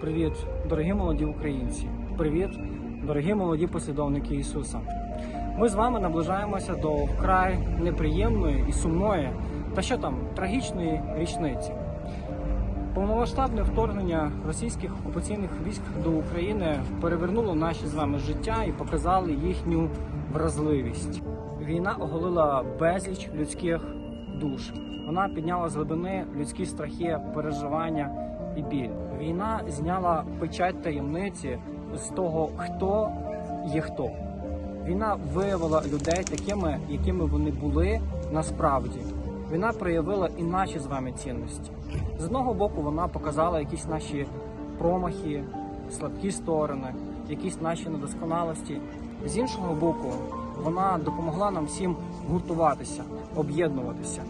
Привіт, дорогі молоді українці! Привіт, дорогі молоді послідовники Ісуса! Ми з вами наближаємося до вкрай неприємної і сумної, та що там трагічної річниці. Повномасштабне вторгнення російських окупаційних військ до України перевернуло наші з вами життя і показали їхню вразливість. Війна оголила безліч людських душ. Вона підняла з глибини людські страхи, переживання і біль. Війна зняла печать таємниці з того, хто є хто. Війна виявила людей такими, якими вони були насправді. Війна проявила і наші з вами цінності. З одного боку, вона показала якісь наші промахи, слабкі сторони, якісь наші недосконалості. З іншого боку, вона допомогла нам всім гуртуватися, об'єднуватися,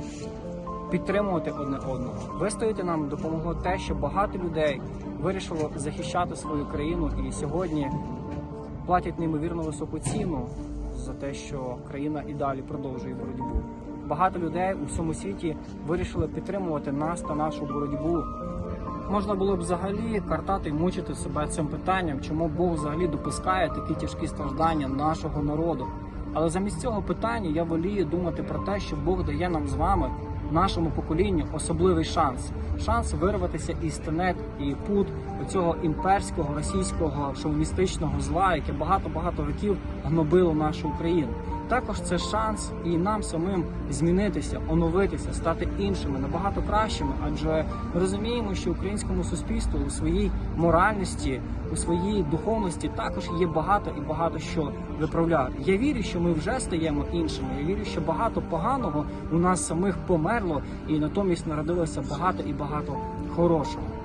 підтримувати одне одного. Вистояти нам допомогло те, що багато людей вирішило захищати свою країну і сьогодні платять неймовірно високу ціну за те, що країна і далі продовжує боротьбу. Багато людей у всьому світі вирішили підтримувати нас та нашу боротьбу. Можна було б взагалі картати і мучити себе цим питанням, чому Бог взагалі допускає такі тяжкі страждання нашого народу. Але замість цього питання я волію думати про те, що Бог дає нам з вами, нашому поколінню, особливий шанс. Шанс вирватися із тенет і пут цього імперського російського шовіністичного зла, яке багато-багато років гнобило нашу Україну. Також це шанс і нам самим змінитися, оновитися, стати іншими, набагато кращими. Адже ми розуміємо, що українському суспільству у своїй моральності, у своїй духовності також є багато і багато що виправляти. Я вірю, що ми вже стаємо іншими. Я вірю, що багато поганого у нас самих померло, і натомість народилося багато і багато хорошого.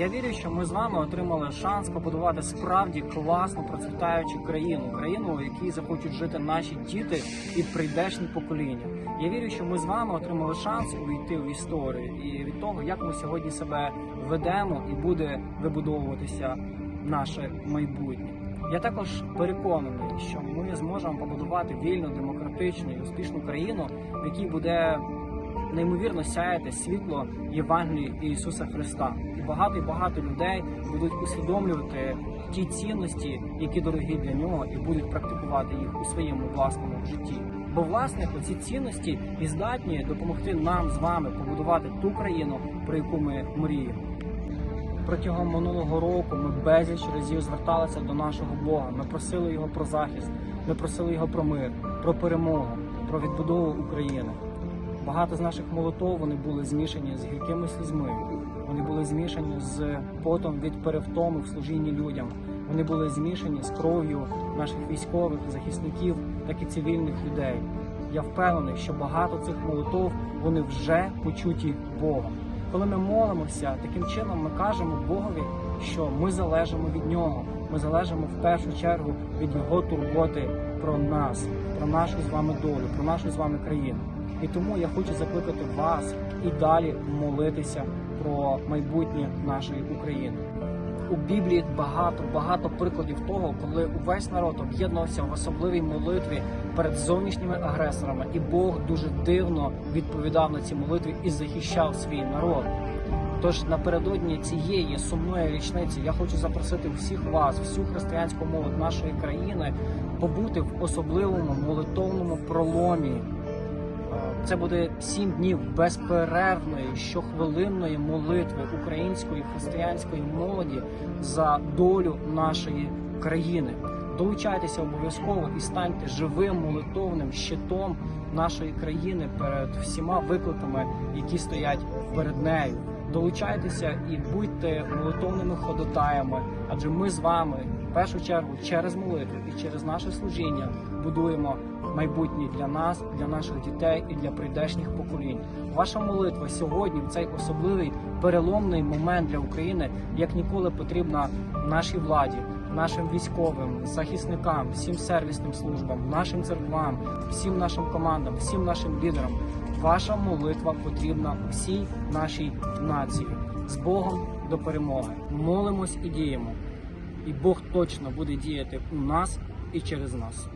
Я вірю, що ми з вами отримали шанс побудувати справді класну процвітаючу країну, країну, в якій захочуть жити наші діти і прийдешні покоління. Я вірю, що ми з вами отримали шанс увійти в історію і від того, як ми сьогодні себе ведемо, і буде вибудовуватися наше майбутнє. Я також переконаний, що ми зможемо побудувати вільну, демократичну і успішну країну, в якій буде неймовірно сяяти світло Євангелії Ісуса Христа, і багато і багато людей будуть усвідомлювати ті цінності, які дорогі для нього, і будуть практикувати їх у своєму власному житті. Бо власне ці цінності і здатні допомогти нам з вами побудувати ту країну, про яку ми мріємо. Протягом минулого року ми безліч разів зверталися до нашого Бога. Ми просили його про захист, ми просили його про мир, про перемогу, про відбудову України. Багато з наших молотов вони були змішані з гіркими слізьми. Вони були змішані з потом від перевтоми в служінні людям. Вони були змішані з кров'ю наших військових захисників, так і цивільних людей. Я впевнений, що багато цих молотов вони вже почуті Богом. Коли ми молимося, таким чином ми кажемо Богові, що ми залежимо від нього. Ми залежимо в першу чергу від його турботи про нас, про нашу з вами долю, про нашу з вами країну. І тому я хочу закликати вас і далі молитися про майбутнє нашої України. У Біблії багато багато прикладів того, коли увесь народ об'єднувався в особливій молитві перед зовнішніми агресорами, і Бог дуже дивно відповідав на ці молитви і захищав свій народ. Тож напередодні цієї сумної річниці я хочу запросити всіх вас, всю християнську молодь нашої країни, побути в особливому молитовному проломі. Це буде сім днів безперервної щохвилинної молитви української християнської молоді за долю нашої країни. Долучайтеся обов'язково і станьте живим молитовним щитом нашої країни перед всіма викликами, які стоять перед нею. Долучайтеся і будьте молитовними ходотаями, адже ми з вами в першу чергу через молитву і через наше служіння будуємо майбутнє для нас, для наших дітей і для прийдешніх поколінь. Ваша молитва сьогодні в цей особливий переломний момент для України як ніколи потрібна нашій владі, нашим військовим, захисникам, всім сервісним службам, нашим церквам, всім нашим командам, всім нашим лідерам. Ваша молитва потрібна всій нашій нації з Богом до перемоги. Молимось і діємо, і Бог точно буде діяти у нас і через нас.